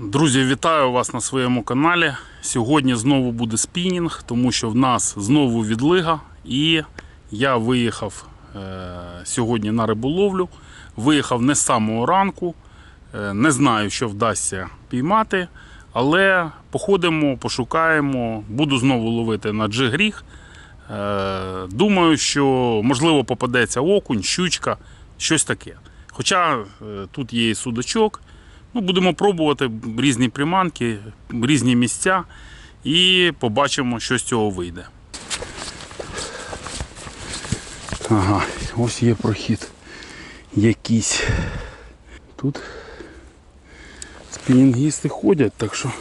Друзі, вітаю вас на своєму каналі. Сьогодні знову буде спінінг, тому що в нас знову відлига. І я виїхав е, сьогодні на риболовлю. Виїхав не з самого ранку. Е, не знаю, що вдасться піймати. Але походимо, пошукаємо. Буду знову ловити на джигріг. Е, думаю, що можливо попадеться окунь, щучка, щось таке. Хоча е, тут є і судачок. Ну, будемо пробувати різні приманки, різні місця і побачимо, що з цього вийде. Ага, ось є прохід якийсь. Тут спінінгісти ходять, так що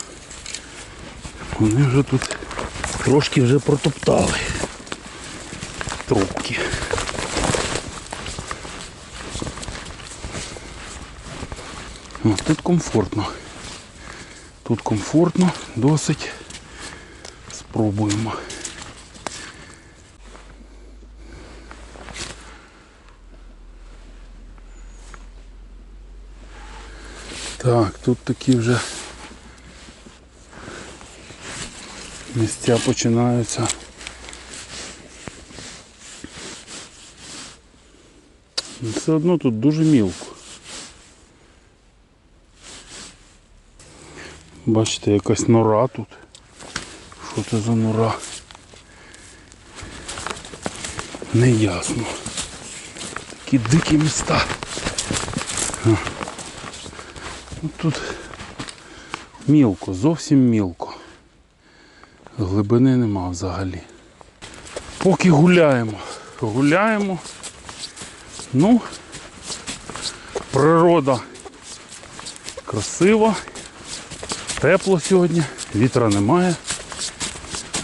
вони вже тут трошки вже протоптали трубки. О, тут комфортно. Тут комфортно, досить. Спробуємо. Так, тут такі вже місця починаються. Ну, Все одно тут дуже мілко. Бачите, якась нора тут. Що це за нора? Неясно. Такі дикі міста. А. Ну, Тут мілко, зовсім мілко. Глибини нема взагалі. Поки гуляємо. Гуляємо. Ну, природа красива. Тепло сьогодні, вітра немає.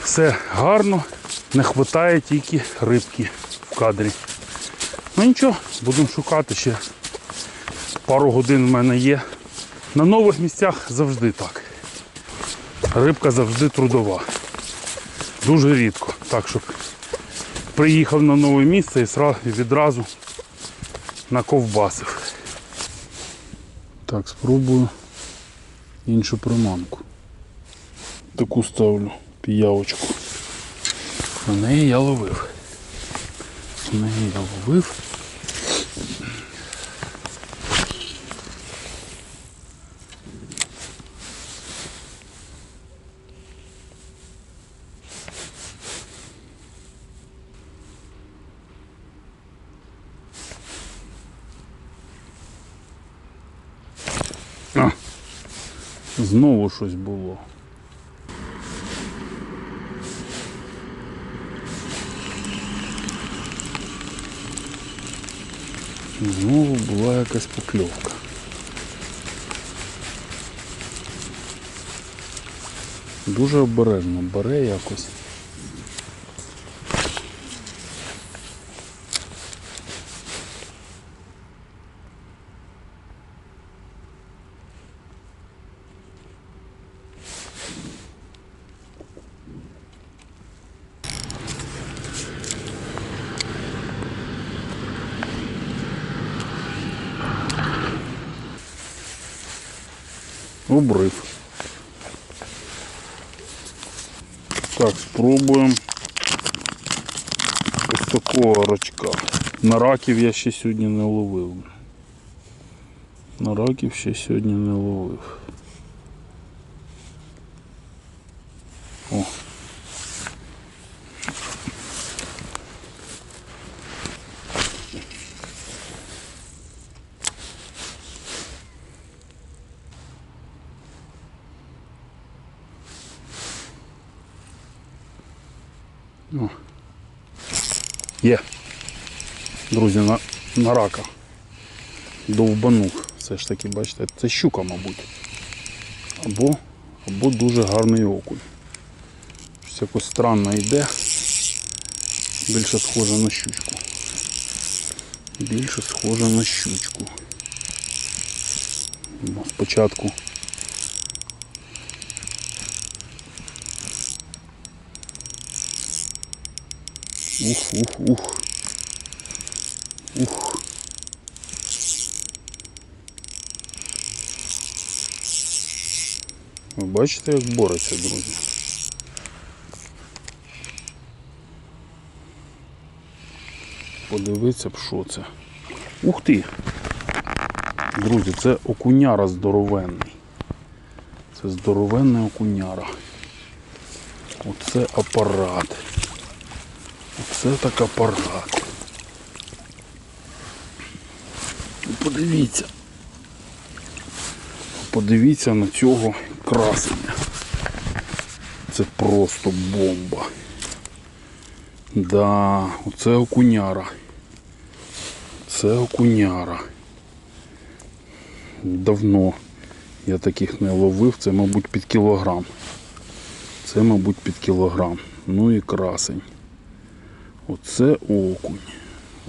Все гарно, не вистачає тільки рибки в кадрі. Ну нічого, будемо шукати ще. Пару годин в мене є. На нових місцях завжди так. Рибка завжди трудова. Дуже рідко. Так, щоб приїхав на нове місце і відразу наковбасив. Так, спробую іншу приманку. Таку ставлю піявочку. На неї я ловив. На неї я ловив. Знову щось було. Знову була якась покльовка. Дуже обережно бере якось. Обрив. Так, спробуємо ось такого рачка. На раків я ще сьогодні не ловив. На раків ще сьогодні не ловив. О. Є. Друзі, на, на рака. Довбанув. Все ж таки, бачите, це щука, мабуть. Або, або дуже гарний окунь. Щось якось странно йде. Більше схоже на щучку. Більше схоже на щучку. Ну, Спочатку. Ух, ух, ух. Ух. Ви бачите, як бореться, друзі. Подивитися б, що це. Ух ти! Друзі, це окуняра здоровенний. Це здоровенний окуняра. Оце апарат. Оце так апарат. Подивіться. Подивіться на цього красення. Це просто бомба. Да, оце окуняра. Це окуняра. Давно я таких не ловив, це, мабуть, під кілограм. Це, мабуть, під кілограм. Ну і красень. Оце окунь.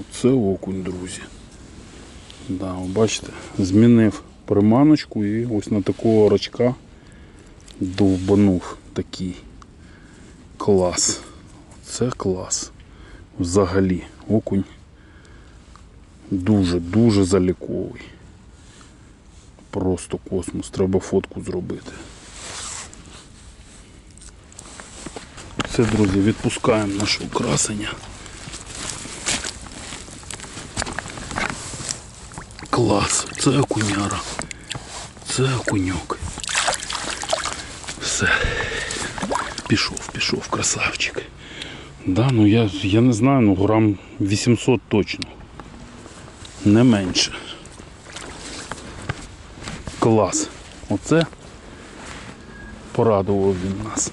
Оце окунь, друзі. Да, бачите, змінив приманочку і ось на такого рачка довбанув такий клас. Це клас. Взагалі, окунь дуже-дуже заліковий. Просто космос. Треба фотку зробити. Все, друзі, відпускаємо нашого красення. Клас, це окуняра. Це окуньок. Все. Пішов, пішов, красавчик. Да, ну я, я не знаю, ну грам 800 точно. Не менше. Клас. Оце порадував він нас.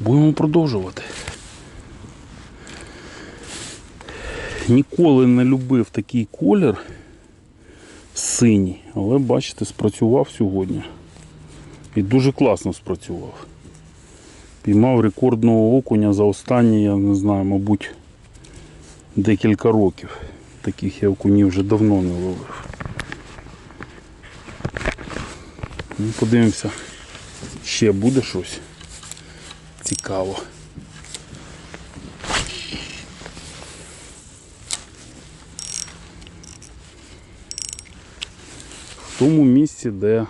Будемо продовжувати. Ніколи не любив такий колір синій, але бачите, спрацював сьогодні. І дуже класно спрацював. Піймав рекордного окуня за останні, я не знаю, мабуть, декілька років. Таких я окунів вже давно не ловив. Ну, подивимося, ще буде щось цікаво. Тому місці, де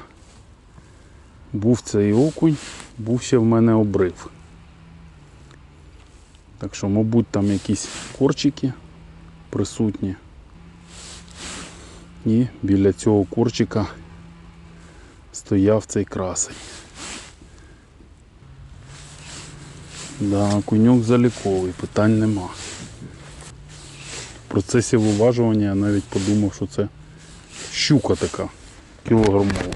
був цей окунь, був ще в мене обрив. Так що, мабуть, там якісь корчики присутні. І біля цього корчика стояв цей красень. Да, куньок заліковий, питань нема. В процесі виважування я навіть подумав, що це щука така кілограмова.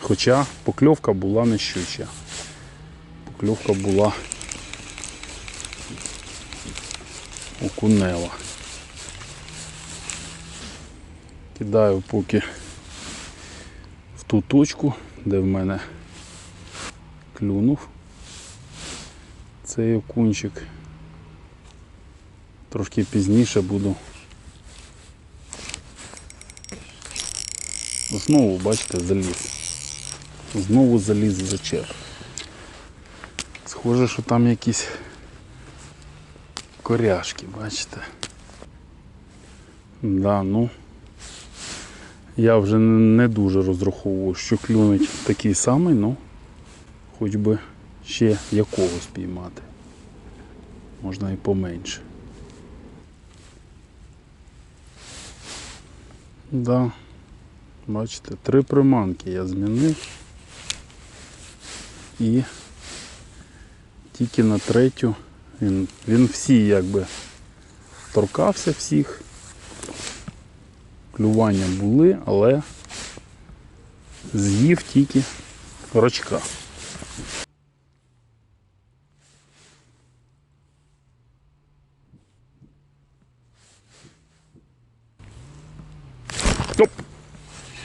Хоча покльовка була не щуча. Покльовка була окунева. Кидаю поки в ту точку, де в мене клюнув цей окунчик. Трошки пізніше буду. Знову, бачите, заліз. Знову заліз в зачеп. Схоже, що там якісь коряшки, бачите. Да, ну я вже не дуже розраховував, що клюнуть такий самий, ну хоч би ще якогось піймати. Можна і поменше. Да, бачите, три приманки я змінив і тільки на третю він, він всі якби торкався всіх. Клювання були, але з'їв тільки рачка.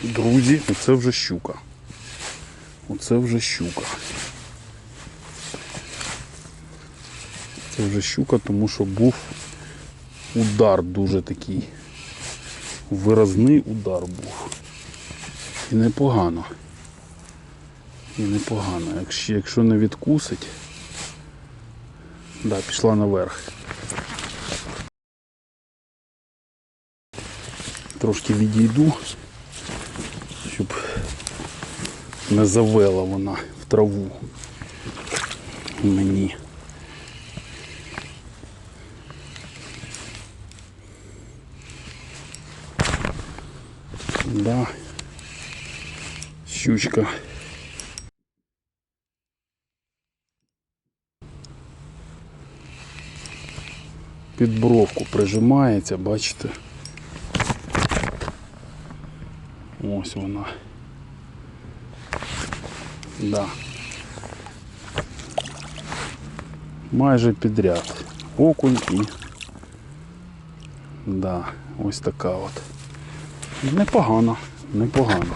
Друзі, оце вже щука. Оце вже щука. Це вже щука, тому що був удар дуже такий. Виразний удар був. І непогано. І непогано. Якщо, якщо не відкусить, да, пішла наверх. Трошки відійду, щоб не завела вона в траву мені. Да. Щучка. Під бровку прижимається, бачите? Ось вона. Да. Майже підряд. Окунь і. Да, ось така от. Непогано, непогано.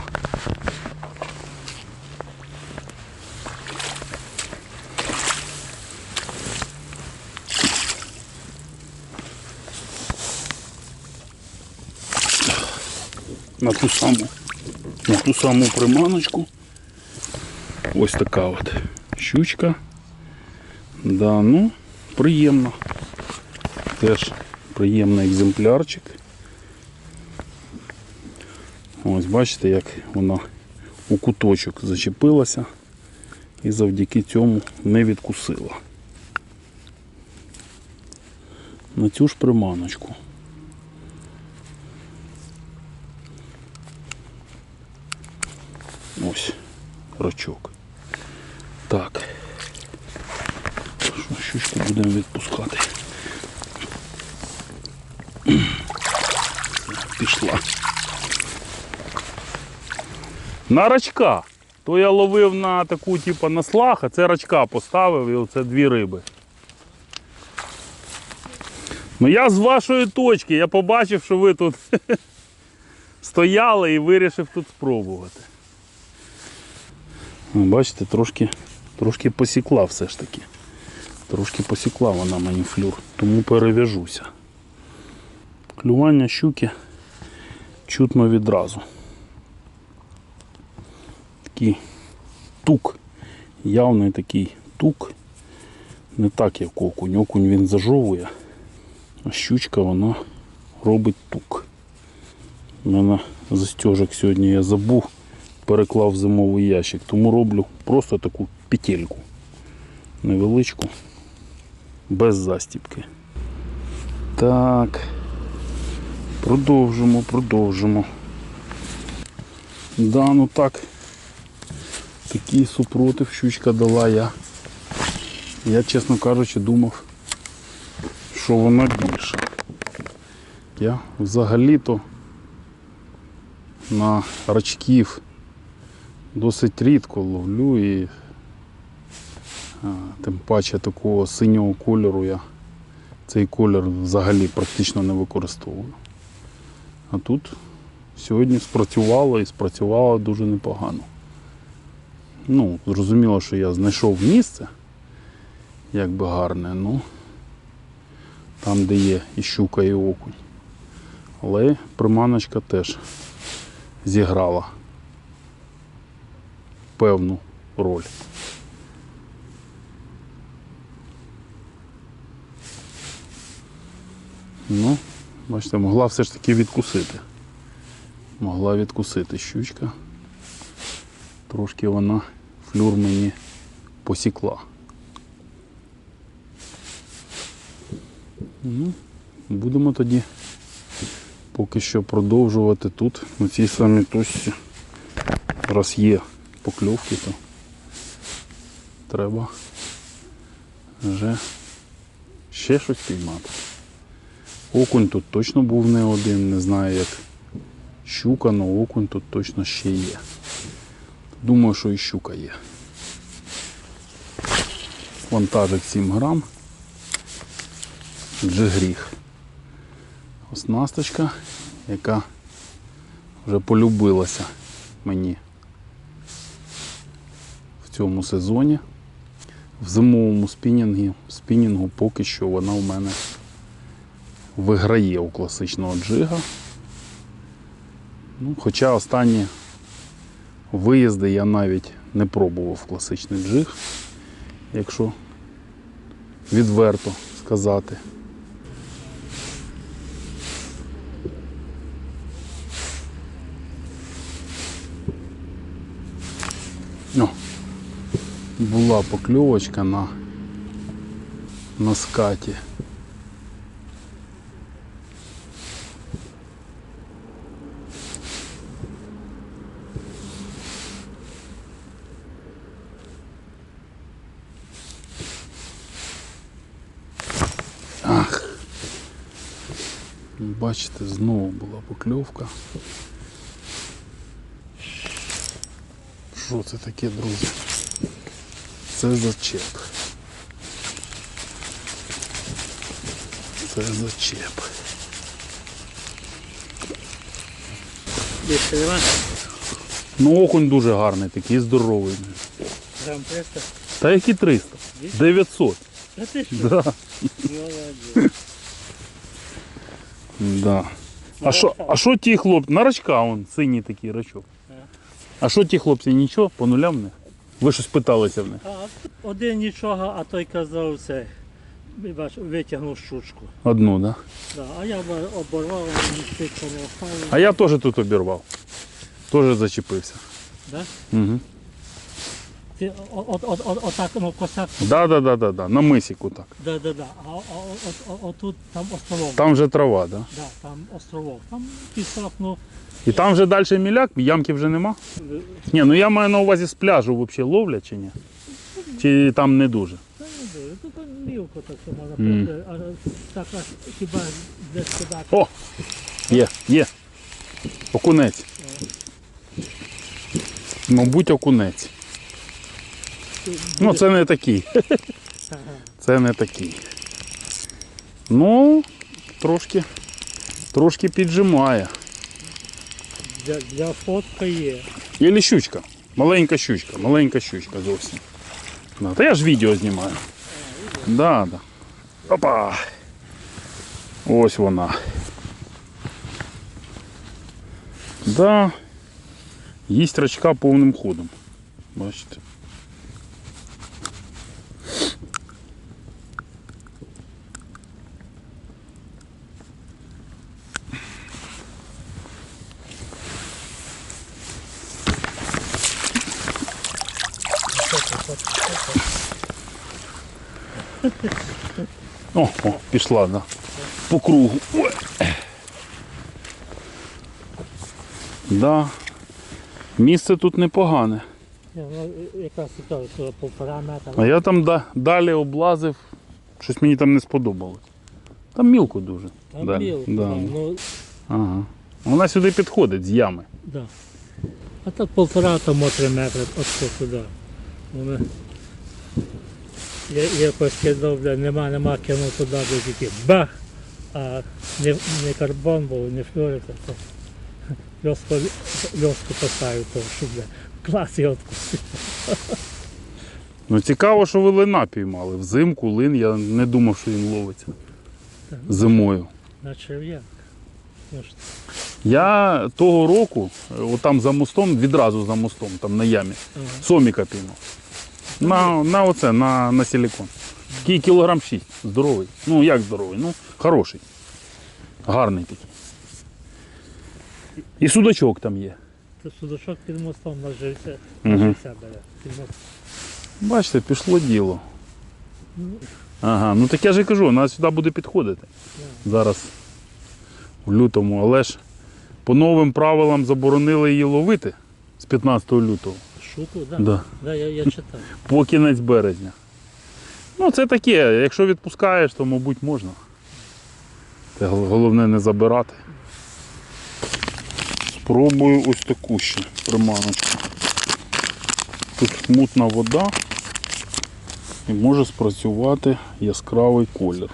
На ту саму, на ту саму приманочку. Ось така от щучка. Да, ну, приємно. Теж приємний екземплярчик. Ось бачите, як вона у куточок зачепилася і завдяки цьому не відкусила. На цю ж приманочку. Ось рачок. Так. Щучку будемо відпускати. Пішла. На рачка. То я ловив на таку, типу, на слах, а це рачка поставив і оце дві риби. Ну я з вашої точки, я побачив, що ви тут стояли і вирішив тут спробувати. Ну, Бачите, трошки, трошки посікла все ж таки. Трошки посікла вона мені флюр, тому перев'яжуся. Клювання щуки чутно відразу. Такий тук, явний такий тук. Не так як окунь. Окунь він зажовує, а щучка вона робить тук. У мене застежок сьогодні я забув, переклав зимовий ящик, тому роблю просто таку петельку невеличку, без застіпки. Так, продовжимо, продовжимо. Да, ну так, такий супротив щучка дала я. Я, чесно кажучи, думав, що вона більша. Я взагалі-то на рачків досить рідко ловлю і тим паче такого синього кольору я цей колір взагалі практично не використовую. А тут сьогодні спрацювало і спрацювало дуже непогано. Ну, зрозуміло, що я знайшов місце, як би гарне, ну там, де є і щука, і окунь. Але приманочка теж зіграла певну роль. Ну, бачите, могла все ж таки відкусити. Могла відкусити щучка. Трошки вона флюр мені посікла. Ну, будемо тоді поки що продовжувати тут, на цій самій точці. Раз є покльовки, то треба вже ще щось піймати. Окунь тут точно був не один, не знаю як щука, але окунь тут точно ще є. Думаю, що і щука є. Вантажик 7 грам. Джигріх. Оснасточка, яка вже полюбилася мені цьому сезоні. В зимовому спінінгі, спінінгу поки що вона у мене виграє у класичного джига. Ну, хоча останні виїзди я навіть не пробував класичний джиг, якщо відверто сказати. О, була покльовочка на, на скаті. Ах. Бачите, знову була покльовка. Що це таке, друзі? Це зачеп. Це зачеп. Більше нема? Ну, окунь дуже гарний, такий здоровий. Грам 300. Та які 300? 900. А ти що? Да. Молодець. Да. А що, а що ті хлопці? На рачка он, синій такий рачок. А що ті хлопці, нічого, по нулям в них? Ви щось питалися в них? А один нічого, а той казав це. Бач, витягнув щучку. Одну, да? Да. А я оборвав, нічого не впало. А я теж тут обірвав. Теж зачепився. Да? Угу. Ти от, от, от, от, отак, ну, косяк. Да, да, да, да, да. На мисіку так. Да, да, да. А, а от, от, отут там островок. Там вже трава, да. Да, там островок. Там пісок, ну, І там вже далі міляк, ямки вже нема. Ні, ну я маю на увазі з пляжу взагалі ловлять чи ні? Чи там не дуже? та не дуже. Тут мілко так що можна Мгм. mm. а так аж хіба десь кидати. О! Є, є. Окунець. Мабуть, окунець. Ну, це не такий. Ага. Це не такий. Ну, трошки, трошки піджимає. Для, для фотка є. Є щучка. Маленька щучка, маленька щучка зовсім. Да, та я ж відео знімаю. Да, да. Опа. Ось вона. Да. Їсть рачка повним ходом. Бачите. О, о, пішла, да. По кругу. Ой. Да. Місце тут непогане. Ну, якраз півтора метра. А я там да, далі облазив, щось мені там не сподобалось. Там мілко дуже. Там далі. мілко, Да. да, ну, Ага. Вона сюди підходить з ями. да. А так півтора-три метри, от. Вони... Я, я поскидав, бля, нема, нема, кинув туди, де тільки бах! А не, не карбон був, не флорика, то льоску, льоску поставив, то що, бля, клас я откусив. Ну цікаво, що ви лина піймали. Взимку лин, я не думав, що він ловиться. Зимою. На черв'як. Ну, Я того року, е, отам за мостом, відразу за мостом, там на ямі, ага. соміка піймав. На, на оце, на, на силікон. Такий кілограм 6. Здоровий. Ну як здоровий? Ну, хороший. Гарний такий. І судачок там є. То судочок під мостом на живця, на живця бере. Під мостом. Бачите, пішло діло. Ну, Ага, ну так я ж і кажу, вона сюди буде підходити. Зараз в лютому, але ж по новим правилам заборонили її ловити з 15 лютого. Шуку, да. Да. Да, я, я читав. По кінець березня. Ну, це таке, якщо відпускаєш, то мабуть можна. Гол- головне не забирати. Спробую ось таку ще приманочку. Тут мутна вода і може спрацювати яскравий колір.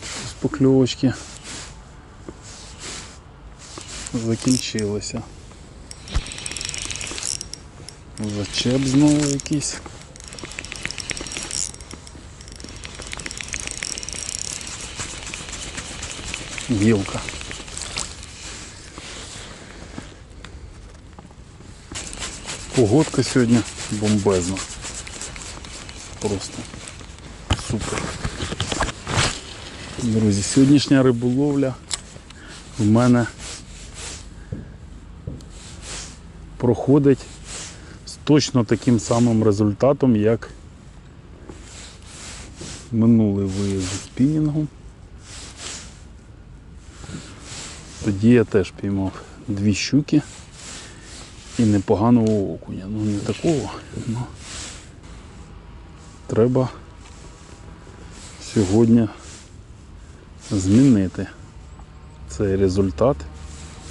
Щось покльовочки закінчилися. Зачеп знову якийсь. Гілка. Погодка сьогодні бомбезна. Просто супер. Друзі, сьогоднішня риболовля в мене проходить з точно таким самим результатом, як минулий виїзд з спінінгом. Тоді я теж піймав дві щуки і непоганого окуня. Ну не такого, але треба сьогодні змінити цей результат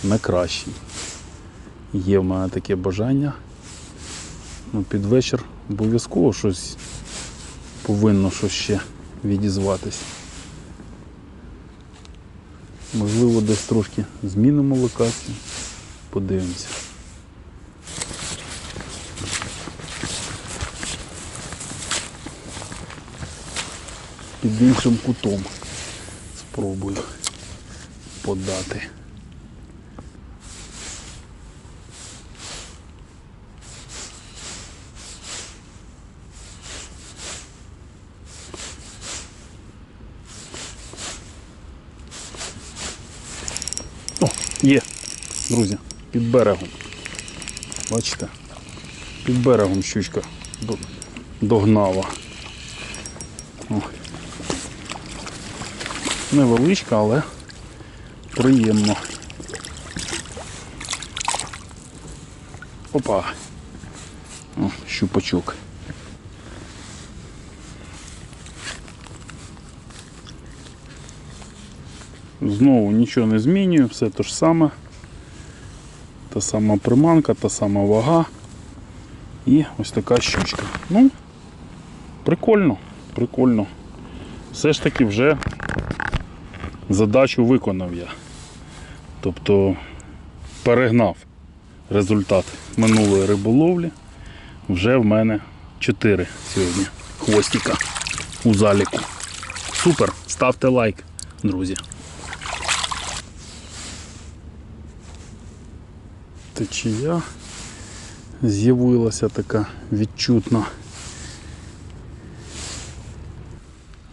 на кращий. Є в мене таке бажання. Ну, під вечір обов'язково щось повинно щось ще відізватись. Можливо, десь трошки змінимо локацію. Подивимося. Під іншим кутом спробую подати. О, є, друзі, під берегом. Бачите? Під берегом щучка догнала. О. Невеличка, але приємно. Опа. О, щупачок. Знову нічого не змінюю, все те ж саме. Та сама приманка, та сама вага. І ось така щучка. Ну, прикольно, прикольно. Все ж таки вже задачу виконав я. Тобто перегнав результат минулої риболовлі. Вже в мене 4 сьогодні хвостика у заліку. Супер! Ставте лайк, друзі. Течія з'явилася така відчутна.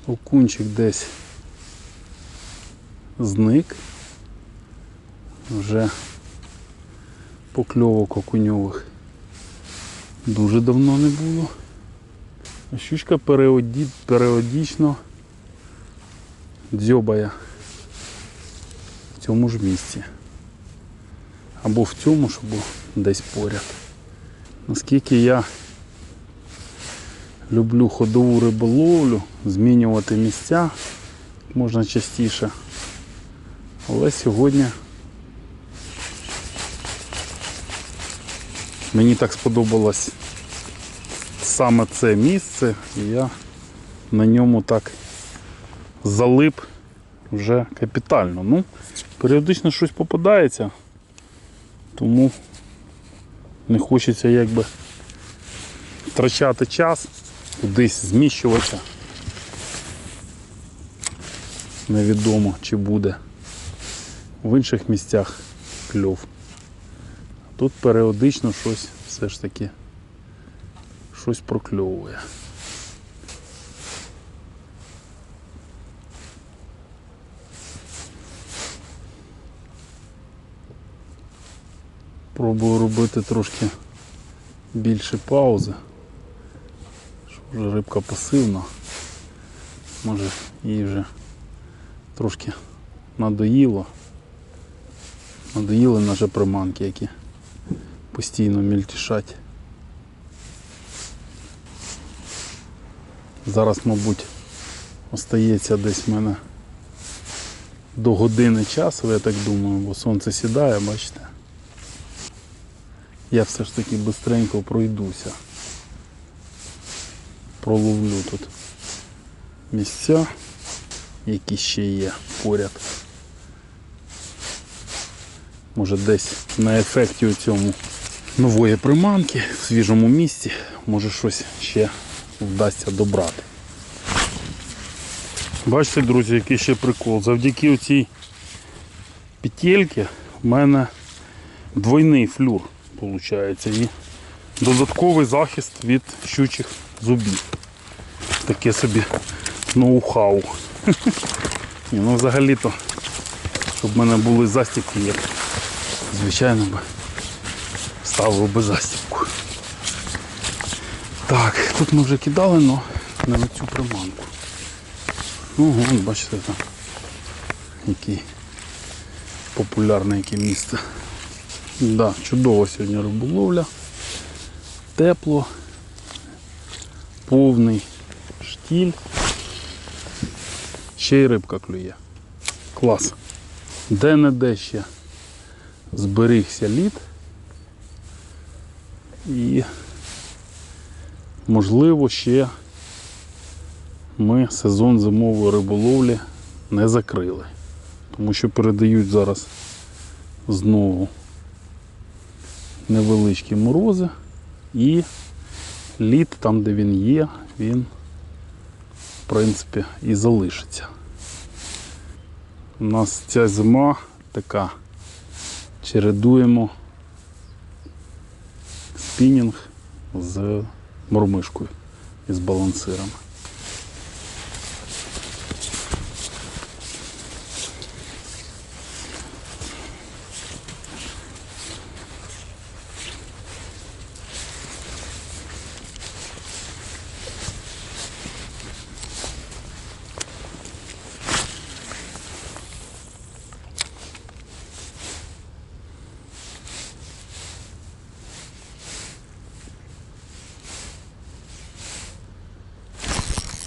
Окунчик десь зник. Вже покльовок окуньових дуже давно не було. Щучка періоді... періодично дзьобає в цьому ж місці. Або в цьому ж, або десь поряд. Наскільки я люблю ходову риболовлю, змінювати місця можна частіше. Але сьогодні мені так сподобалось саме це місце, і я на ньому так залип вже капітально. Ну, періодично щось попадається, тому не хочеться якби втрачати час, кудись зміщуватися. Невідомо чи буде в інших місцях кльов. Тут періодично щось все ж таки щось прокльовує. Пробую робити трошки більше паузи, щоб вже рибка пасивна. Може їй вже трошки надоїло. Надоїли наші приманки, які постійно мільтішать. Зараз, мабуть, остається десь в мене до години часу, я так думаю, бо сонце сідає, бачите. Я все ж таки бистренько пройдуся. Проловлю тут місця, які ще є поряд. Може десь на ефекті у цьому нової приманки в свіжому місці, може щось ще вдасться добрати. Бачите, друзі, який ще прикол. Завдяки цій петельці в мене двойний флюр виходить. І додатковий захист від щучих зубів. Таке собі ноу-хау. Ну взагалі-то, щоб в мене були застібки, як звичайно би ставив би застібку. Так, тут ми вже кидали, але не на цю приманку. Ну, вон, бачите, там який популярне яке місце. Да, чудово сьогодні риболовля. Тепло, повний штіль. Ще й рибка клює. Клас. Де-не-де ще зберігся лід. І можливо ще ми сезон зимової риболовлі не закрили. Тому що передають зараз знову невеличкі морози і лід там, де він є, він в принципі і залишиться. У нас ця зима така. Чередуємо спінінг з мормишкою і з балансирами.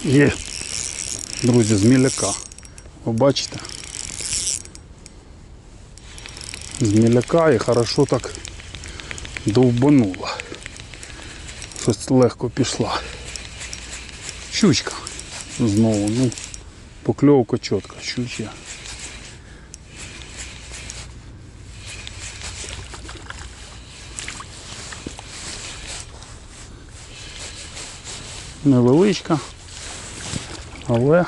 Є, друзі, з міляка. Ви бачите? З міляка і хорошо так довбануло. Щось легко пішла. Щучка. Знову, ну, покльовка чітка, щучя. Невеличка. Але,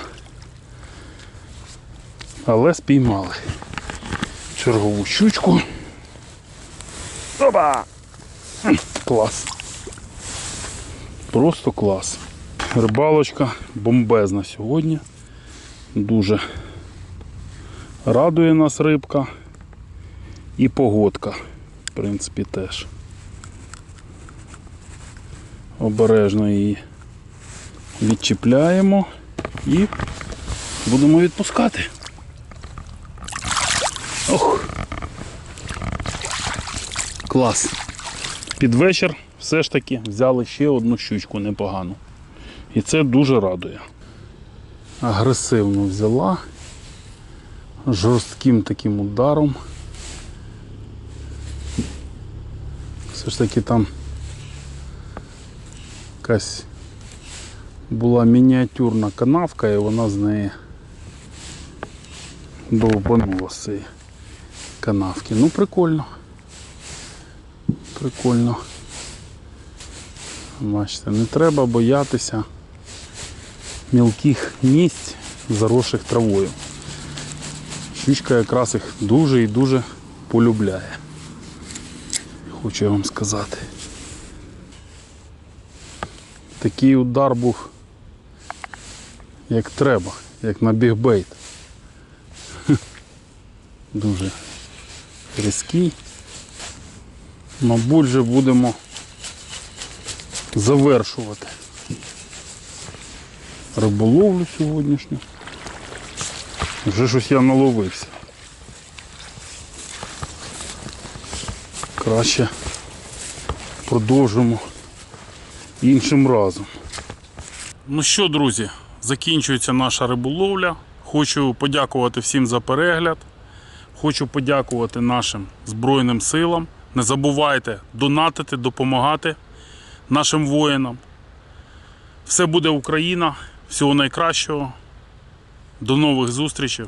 але спіймали чергову щучку. Опа! Клас. Просто клас. Рибалочка бомбезна сьогодні. Дуже радує нас рибка і погодка, в принципі, теж. Обережно її відчіпляємо і будемо відпускати. Клас. Під вечір все ж таки взяли ще одну щучку непогану. І це дуже радує. Агресивно взяла. Жорстким таким ударом. Все ж таки там якась була мініатюрна канавка і вона з неї довбанула з цієї канавки. Ну прикольно. Прикольно. Бачите, не треба боятися мілких місць, заросших травою. Щучка якраз їх дуже і дуже полюбляє. Хочу я вам сказати. Такий удар був як треба, як на бігбейт. Дуже різкий. Мабуть, вже будемо завершувати риболовлю сьогоднішню. Вже щось я наловився. Краще продовжимо іншим разом. Ну що, друзі, закінчується наша риболовля. Хочу подякувати всім за перегляд. Хочу подякувати нашим Збройним силам. Не забувайте донатити, допомагати нашим воїнам. Все буде Україна. Всього найкращого. До нових зустрічей.